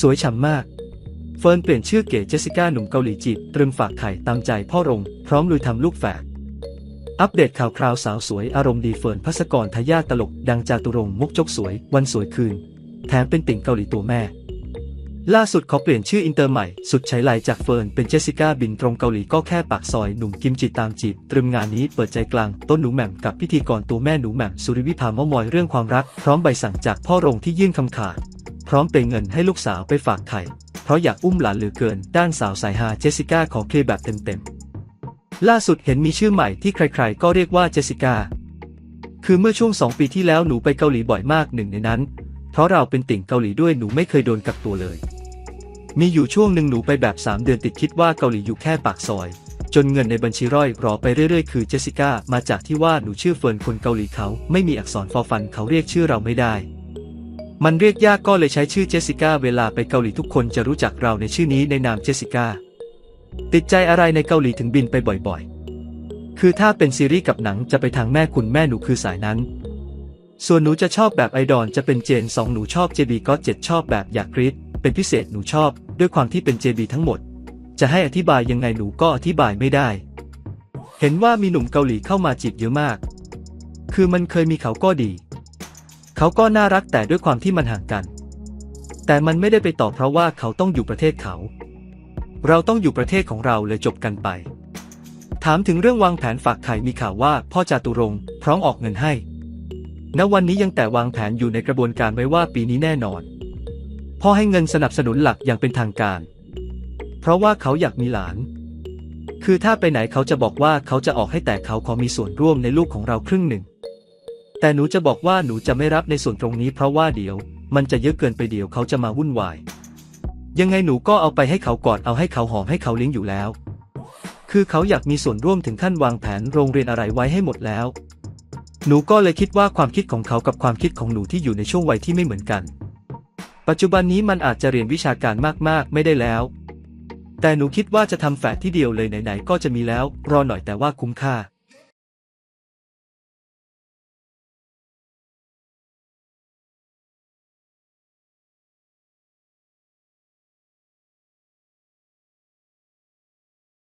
สวยฉ่ำมาก เฟิร์นเปลี่ยนชื่อเก๋เจสสิก้าหนุ่มเกาหลีจีบตรึมฝากไข่ตามใจพ่อรง พร้อมลุยทำลูกแฝดอัปเดตข่าวคราวสาวสวยอารมณ์ดีเฟิร์นพัสกรทายาตลก ดังจาตุรงมุกจกสวย วันสวยคืน แถมเป็นติ่งเกาหลีตัวแม่ ล่าสุดเขาเปลี่ยนชื่ออินเตอร์ใหม่ สุดใช้ไลจากเฟิร์นเป็นเจสสิก้าบินตรงเกาหลีก็แค่ปากซอยหนุ่มกิมจิตามจีบตรึมงานนี้เปิดใจกลางต้นหนูแหม่มกับพิธีกรตัวแม่หนูแหม่มสุริวิภาเมามอยเรื่องความรัก พร้อมใบสั่งจากพ่อรงที่ยื่นคำขาด พร้อมเปย์เงินให้ลูกสาวไปฝากไข่เพราะอยากอุ้มหลานเหลือเกินด้านสาวสายฮาเจสสิก้าขอเคลียร์แบบเต็มๆ ล่าสุดเห็นมีชื่อใหม่ที่ใครๆ ก็เรียกว่าเจสสิก้าคือเมื่อช่วงสองปีที่แล้วหนูไปเกาหลีบ่อยมากหนึ่งในนั้น เพราะเราเป็นติ่งเกาหลีด้วยหนูไม่เคยโดนกักตัวเลย มีอยู่ช่วงหนึ่งหนูไปแบบ 3 เดือนติดคิดว่าเกาหลีอยู่แค่ปากซอย จนเงินในบัญชีร่อยรอไปเรื่อยๆ คือเจสสิก้ามาจากที่ว่าหนูชื่อเฟิร์นคนเกาหลีเขาไม่มีอักษรฟอฟันเขาเรียกชื่อเราไม่ได้ มันเรียกยากก็เลยใช้ชื่อเจสสิก้าเวลาไปเกาหลีทุกคนจะรู้จักเราในชื่อนี้ในนามเจสสิก้า ติดใจอะไรในเกาหลีถึงบินไปบ่อยๆ คือถ้าเป็นซีรีส์กับหนังจะไปทางแม่คุณแม่หนูคือสายนั้น ส่วนหนูจะชอบแบบไอดอลจะเป็นเจนสองหนูชอบ JB ก็เจ็ดชอบแบบอยากกรีดเป็นพิเศษหนูชอบ ด้วยความที่เป็น JB ทั้งหมด จะให้อธิบายยังไงหนูก็อธิบายไม่ได้ เห็นว่ามีหนุ่มเกาหลีเข้ามาจีบเยอะมาก คือมันเคยมีเขาก็ดี เขาก็น่ารักแต่ด้วยความที่มันห่างกัน แต่มันไม่ได้ไปต่อเพราะว่าเขาต้องอยู่ประเทศเขา เราต้องอยู่ประเทศของเราเลยจบกันไป ถามถึงเรื่องวางแผนฝากไข่มีข่าวว่าพ่อจาตุรงพร้อมออกเงินให้ ณ วันนี้ยังแต่วางแผนอยู่ในกระบวนการไว้ว่าปีนี้แน่นอน พ่อให้เงินสนับสนุนหลักอย่างเป็นทางการ เพราะว่าเขาอยากมีหลาน คือถ้าไปไหนเขาจะบอกว่าเขาจะออกให้แต่เขาขอมีส่วนร่วมในลูกของเราครึ่งหนึ่ง แต่หนูจะบอกว่าหนูจะไม่รับในส่วนตรงนี้เพราะว่าเดี๋ยว มันจะเยอะเกินไปเดี๋ยวเขาจะมาวุ่นวาย ยังไงหนูก็เอาไปให้เขากอดเอาให้เขาหอมให้เขาเลี้ยงอยู่แล้ว คือเขาอยากมีส่วนร่วมถึงขั้นวางแผนโรงเรียนอะไรไว้ให้หมดแล้ว หนูก็เลยคิดว่าความคิดของเขากับความคิดของหนูที่อยู่ในช่วงวัยที่ไม่เหมือนกัน ปัจจุบันนี้มันอาจจะเรียนวิชาการมากๆ ไม่ได้แล้ว แต่หนูคิดว่าจะทำแฝดที่เดียวเลยไหนๆก็จะมีแล้ว รอหน่อยแต่ว่าคุ้มค่า